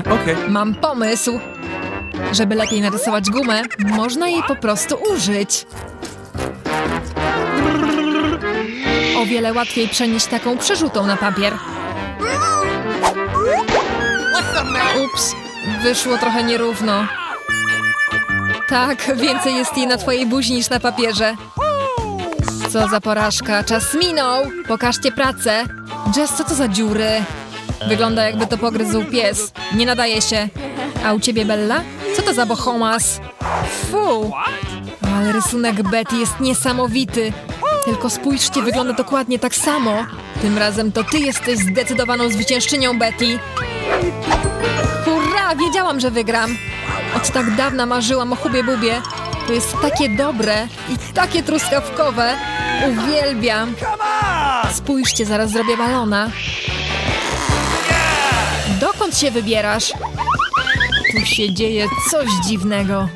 okej. Mam pomysł. Żeby lepiej narysować gumę, można jej po prostu użyć. O wiele łatwiej przenieść taką przerzutą na papier. Ups, wyszło trochę nierówno. Tak, więcej jest jej na twojej buzi niż na papierze. Co za porażka, czas minął! Pokażcie pracę. Jess, co to za dziury? Wygląda jakby to pogryzł pies. Nie nadaje się. A u ciebie, Bella? Co to za bohomas? Fu! Ale rysunek Betty jest niesamowity. Tylko spójrzcie, wygląda dokładnie tak samo. Tym razem to ty jesteś zdecydowaną zwyciężczynią, Betty. Hurra! Wiedziałam, że wygram. Od tak dawna marzyłam o Hubie Bubie. To jest takie dobre i takie truskawkowe. Uwielbiam. Spójrzcie, zaraz zrobię balona. Dokąd się wybierasz? Tu się dzieje coś dziwnego.